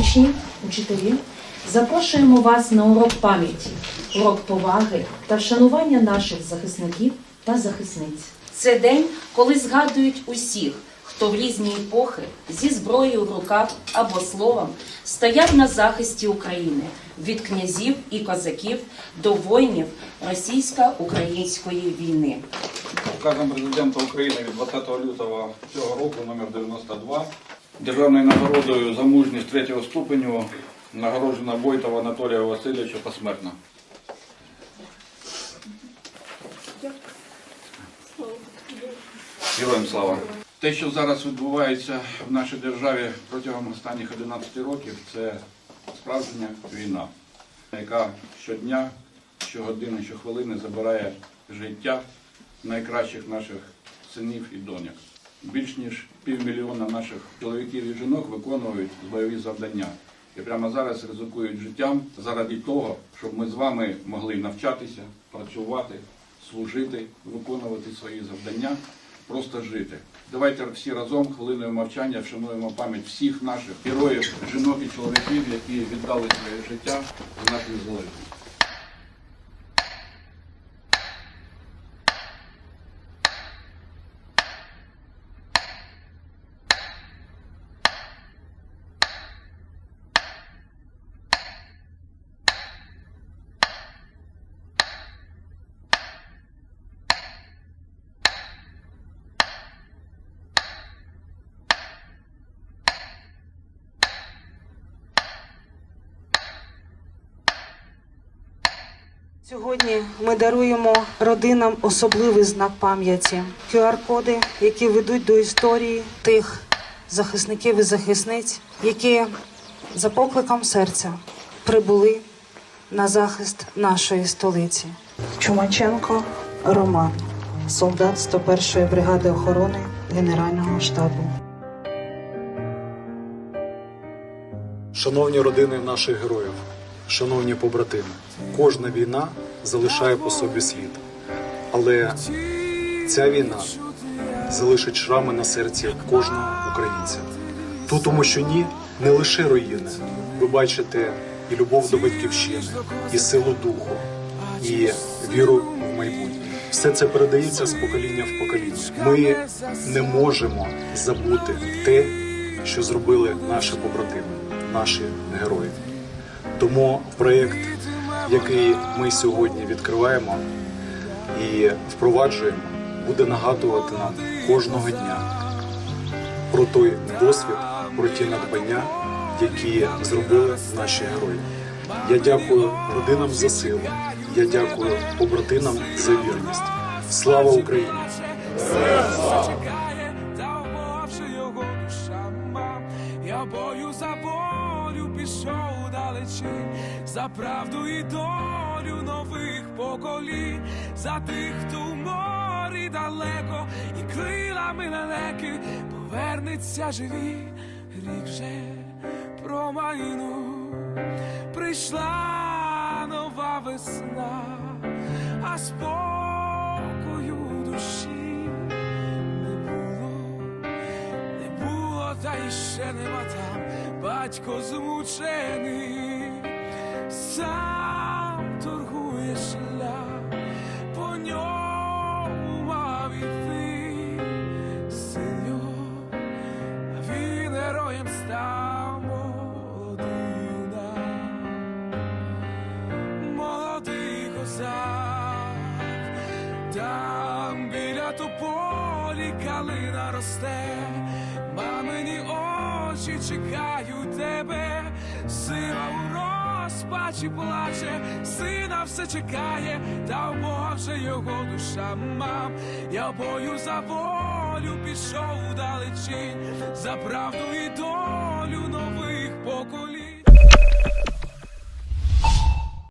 Учні, учителі, запрошуємо вас на урок пам'яті, урок поваги та вшанування наших захисників та захисниць. Це день, коли згадують усіх, хто в різні епохи зі зброєю в руках або словом стояв на захисті України від князів і козаків до воїнів російсько-української війни. Указом президента України від 20 лютого цього року, номер 92, державною нагородою за мужність третього ступеню нагороджена Бойтова Анатолія Васильовича посмертно. Героям слава! Те, що зараз відбувається в нашій державі протягом останніх 11 років, це справжня війна, яка щодня, щогодини, щохвилини забирає життя найкращих наших синів і доньок. Більш ніж півмільйона наших чоловіків і жінок виконують бойові завдання. І прямо зараз ризикують життям заради того, щоб ми з вами могли навчатися, працювати, служити, виконувати свої завдання, просто жити. Давайте всі разом хвилиною мовчання вшануємо пам'ять всіх наших героїв, жінок і чоловіків, які віддали своє життя за нашу незалежність. Сьогодні ми даруємо родинам особливий знак пам'яті QR-коди, які ведуть до історії тих захисників і захисниць, які за покликом серця прибули на захист нашої столиці. Чумаченко Роман, солдат 101-ї бригади охорони Генерального штабу. Шановні родини наших героїв, шановні побратими, кожна війна залишає по собі слід. Але ця війна залишить шрами на серці кожного українця. Тут у Мощуні не лише руїни. Ви бачите і любов до батьківщини, і силу духу, і віру в майбутнє. Все це передається з покоління в покоління. Ми не можемо забути те, що зробили наші побратими, наші герої. Тому проєкт, який ми сьогодні відкриваємо і впроваджуємо, буде нагадувати нам кожного дня про той досвід, про ті надбання, які зробили наші герої. Я дякую родинам за силу. Я дякую побратинам за вірність. Слава Україні! Далечі, за правду і долю нових поколінь, за тих, хто в морі далеко, і крилами лелеки повернеться живі, рік вже промайну. Прийшла нова весна, а спокою душі та й ще нема там. Батько змучений, сам торгує шлях, по ньому мав іти син його, а він героєм став молодина, молодий козак, там біля тополі калина росте, мамині очі чекають тебе, сила у розпачі плаче, сина все чекає, та в Бога вже його душа мам. Я бою за волю. Пішов далечінь, за правду і долю нових поколінь.